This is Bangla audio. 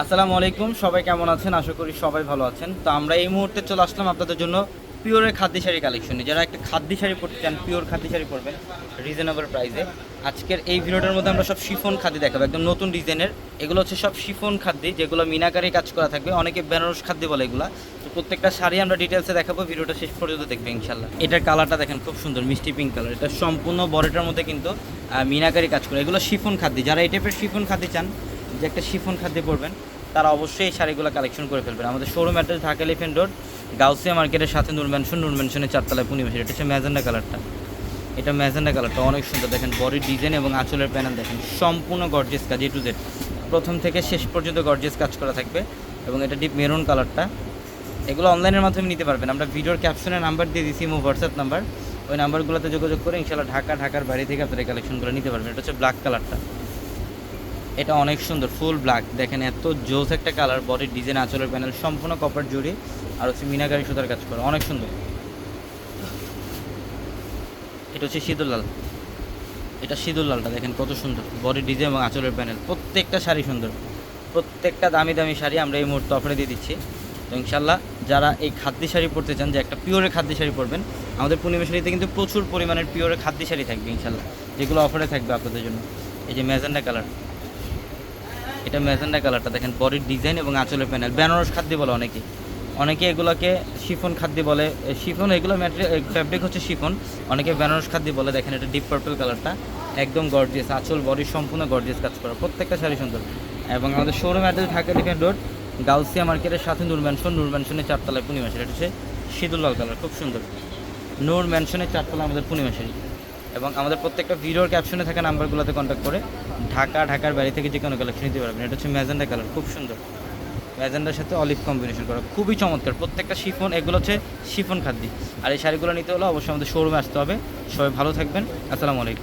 আসসালামু আলাইকুম, সবাই কেমন আছেন? আশা করি সবাই ভালো আছেন। তো আমরা এই মুহূর্তে চলে আসলাম আপনাদের জন্য পিওরের খাদ্য শাড়ি কালেকশনে যারা একটা খাদ্য শাড়ি পরতে চান, পিওর খাদ্য শাড়ি পরবেন রিজনেবল প্রাইসে আজকের এই ভিডিওটার মধ্যে আমরা সব শিফন খাদ্য দেখাবো, একদম নতুন ডিজাইনের। এগুলো হচ্ছে সব শিফন খাদ্য, যেগুলো মিনাকারি কাজ করা থাকবে। অনেকে বেনারস খাদ্য বলে এগুলা। তো প্রত্যেকটা শাড়ি আমরা ডিটেলসে দেখাবো, ভিডিওটা শেষ পর্যন্ত দেখবে ইনশাল্লাহ এটার কালারটা দেখেন, খুব সুন্দর, মিষ্টি পিঙ্ক কালার এটা সম্পূর্ণ বড়টার মধ্যে কিন্তু মিনাকারি কাজ করে। এগুলো শিফন খাদ্য। যারা এই টাইপের শিফন খাদ্য চান যে একটা শিফন খাদ্য পরবেন তারা অবশ্যই এই শাড়িগুলো কালেকশন করে ফেলবেন। আমাদের showroom address Dhaka elephant road Gausia মার্কেটের সাথে নূর ম্যানশন নূর ম্যানশনের চারতলায় পূর্ণিমাসের এটা হচ্ছে ম্যাজেন্ডা কালারটা। এটা ম্যাজেন্ডা কালারটা, অনেক সুন্দর। দেখেন বডির ডিজাইন এবং আঁচলের প্যানেল দেখেন, সম্পূর্ণ গর্জিয়াস কাজ এ টু জেড প্রথম থেকে শেষ পর্যন্ত গর্জিয়াস কাজ করা থাকবে এবং এটা ডিপ মেরুন কালারটা। এগুলো অনলাইনের মাধ্যমে নিতে পারবেন। আমরা ভিডিওর ক্যাপশনে নাম্বার দিয়ে দিচ্ছি মো হোয়াটসঅ্যাপ নাম্বার ওই নাম্বারগুলোতে যোগাযোগ করে ইনশাল্লাহ ঢাকা, ঢাকার বাইরে থেকে আপনারা কালেকশনগুলো নিতে পারবেন। এটা হচ্ছে ব্ল্যাক কালারটা। এটা অনেক সুন্দর ফুল ব্ল্যাক দেখেন এত জোস একটা কালার বডির ডিজাইন আঁচলের প্যানেল সম্পূর্ণ কপার জুড়ি। আর হচ্ছে মিনাকারি সুতার কাজ করে, অনেক সুন্দর। এটা হচ্ছে সিঁদুর লাল। এটা সিঁদুর লালটা, দেখেন কত সুন্দর। বডির ডিজাইন এবং আঁচলের প্যানেল প্রত্যেকটা শাড়ি সুন্দর। প্রত্যেকটা দামি দামি শাড়ি আমরা এই মুহূর্তে অফারে দিয়ে দিচ্ছি। তো ইনশাল্লাহ যারা এই খাদ্য শাড়ি পরতে চান, যে একটা পিওরের খাদ্য শাড়ি পরবেন, আমাদের পূর্ণিমা শাড়িতে কিন্তু প্রচুর পরিমাণের পিওরের খাদ্য শাড়ি থাকবে ইনশাল্লাহ যেগুলো অফারে থাকবে আপনাদের জন্য। এই যে ম্যাজেন্ডা কালার এটা ম্যাজেন্ডা কালারটা দেখেন, বডির ডিজাইন এবং আঁচলের প্যানেল বেনারস খাদ্য বলে অনেকে। অনেকে এগুলোকে শিফন খাদ্য বলে। শিফন এগুলো ফ্যাব্রিক হচ্ছে শিফন। অনেকে বেনারস খাদ্য বলে, দেখেন এটা ডিপ পার্পল কালারটা। একদম গর্জিয়াস আঁচল বডির সম্পূর্ণ গর্জিয়াস কাজ করা। প্রত্যেকটা শাড়ি সুন্দর। এবং আমাদের showroom address Dhaka elephant road Gausia মার্কেটের সাথে নূর ম্যানশন নূর ম্যানশনের চারতলায় পূর্ণিমাসের এটা হচ্ছে সিঁদুর লাল কালার, খুব সুন্দর। নূর ম্যানশনের চারতলা আমাদের পূর্ণিমাসের এবং আমাদের প্রত্যেকটা ভিডিওর ক্যাপশনে থাকা নাম্বারগুলোতে কন্ট্যাক্ট করে ঢাকা, ঢাকার বাড়ি থেকে যে কোনো কালেকশন নিতে পারবেন। এটা হচ্ছে ম্যাজেন্ডা কালার খুব সুন্দর। ম্যাজেন্ডার সাথে অলিভ কম্বিনেশন করা, খুবই চমৎকার। প্রত্যেকটা শিফন, এগুলো হচ্ছে শিফন খাদ্য। আর এই শাড়িগুলো নিতে হলে অবশ্যই আমাদের শোরুমে আসতে হবে। সবাই ভালো থাকবেন। আসসালামু আলাইকুম।